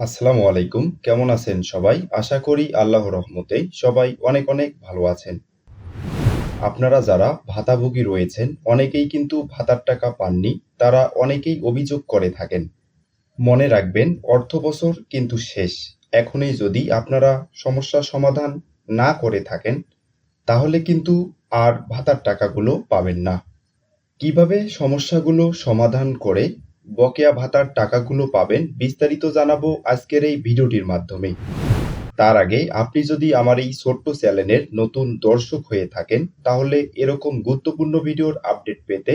আসসালামু আলাইকুম। কেমন আছেন সবাই? আশা করি আল্লাহর রহমতে সবাই অনেক অনেক ভালো আছেন। আপনারা যারা ভাতাভোগী রয়েছেন, অনেকেই কিন্তু ভাতার টাকা পাননি, তারা অনেকেই অভিযোগ করে থাকেন। মনে রাখবেন, অর্থ বছর কিন্তু শেষ। এখনই যদি আপনারা সমস্যার সমাধান না করে থাকেন, তাহলে কিন্তু আর ভাতার টাকাগুলো পাবেন না। কীভাবে সমস্যাগুলো সমাধান করে বকেয়া ভাতার টাকাগুলো পাবেন, বিস্তারিত জানাব আজকের এই ভিডিওটির মাধ্যমে তার আগে আপনি যদি আমার এই ছোট্ট চ্যানেলের নতুন দর্শক হয়ে থাকেন, তাহলে এরকম গুরুত্বপূর্ণ ভিডিওর আপডেট পেতে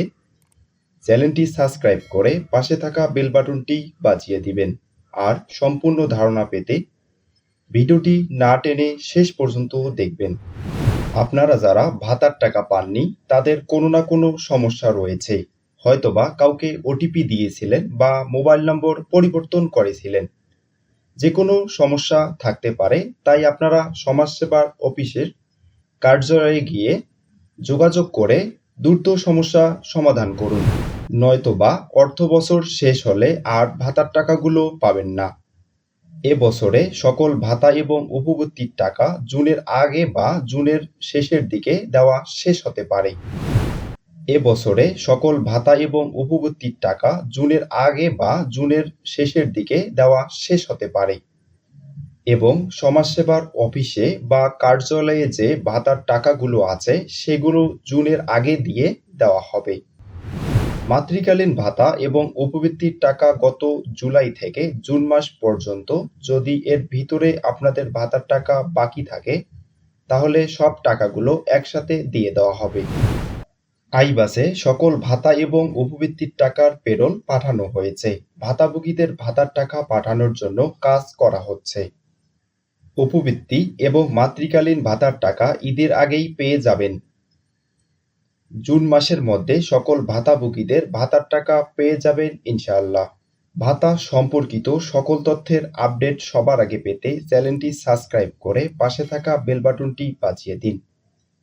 চ্যানেলটি সাবস্ক্রাইব করে পাশে থাকা বেল বাটনটি বাজিয়ে দিবেন। আর সম্পূর্ণ ধারণা পেতে ভিডিওটি না টেনে শেষ পর্যন্ত দেখবেন। আপনারা যারা ভাতার টাকা পাননি, তাদের কোনো না কোনো সমস্যা রয়েছে। হয়তোবা কাউকে ওটিপি দিয়েছিলেন বা মোবাইল নম্বর পরিবর্তন করেছিলেন। যে কোনো সমস্যা থাকতে পারে, তাই আপনারা সমাজসেবার অফিসের কার্যালয়ে গিয়ে যোগাযোগ করে দ্রুত সমস্যা সমাধান করুন। নয়তোবা অর্থ বছর শেষ হলে আর ভাতার টাকাগুলো পাবেন না। এ বছরে সকল ভাতা এবং উপবৃত্তির টাকা জুনের আগে বা জুনের শেষের দিকে দেওয়া শেষ হতে পারে। এ বছরে সকল ভাতা এবং উপবৃত্তির টাকা জুনের আগে বা জুনের শেষের দিকে দেওয়া শেষ হতে পারে এবং সমাজসেবার অফিসে বা কার্যালয়ে যে ভাতার টাকাগুলো আছে সেগুলো জুনের আগে দিয়ে দেওয়া হবে। মাতৃকালীন ভাতা এবং উপবৃত্তির টাকা গত জুলাই থেকে জুন মাস পর্যন্ত যদি এর ভিতরে আপনাদের ভাতার টাকা বাকি থাকে, তাহলে সব টাকাগুলো একসাথে দিয়ে দেওয়া হবে। আইবাসে সকল ভাতা এবং উপবৃত্তির টাকার পেরোল পাঠানো হয়েছে। ভাতাভোগীদের ভাতার টাকা পাঠানোর জন্য কাজ করা হচ্ছে। উপবৃত্তি এবং মাতৃকালীন ভাতার টাকা ঈদের আগেই পেয়ে যাবেন। জুন মাসের মধ্যে সকল ভাতাভোগীদের ভাতার টাকা পেয়ে যাবেন ইনশাআল্লাহ। ভাতা সম্পর্কিত সকল তথ্যের আপডেট সবার আগে পেতে চ্যানেলটি সাবস্ক্রাইব করে পাশে থাকা বেল বাটনটি বাজিয়ে দিন।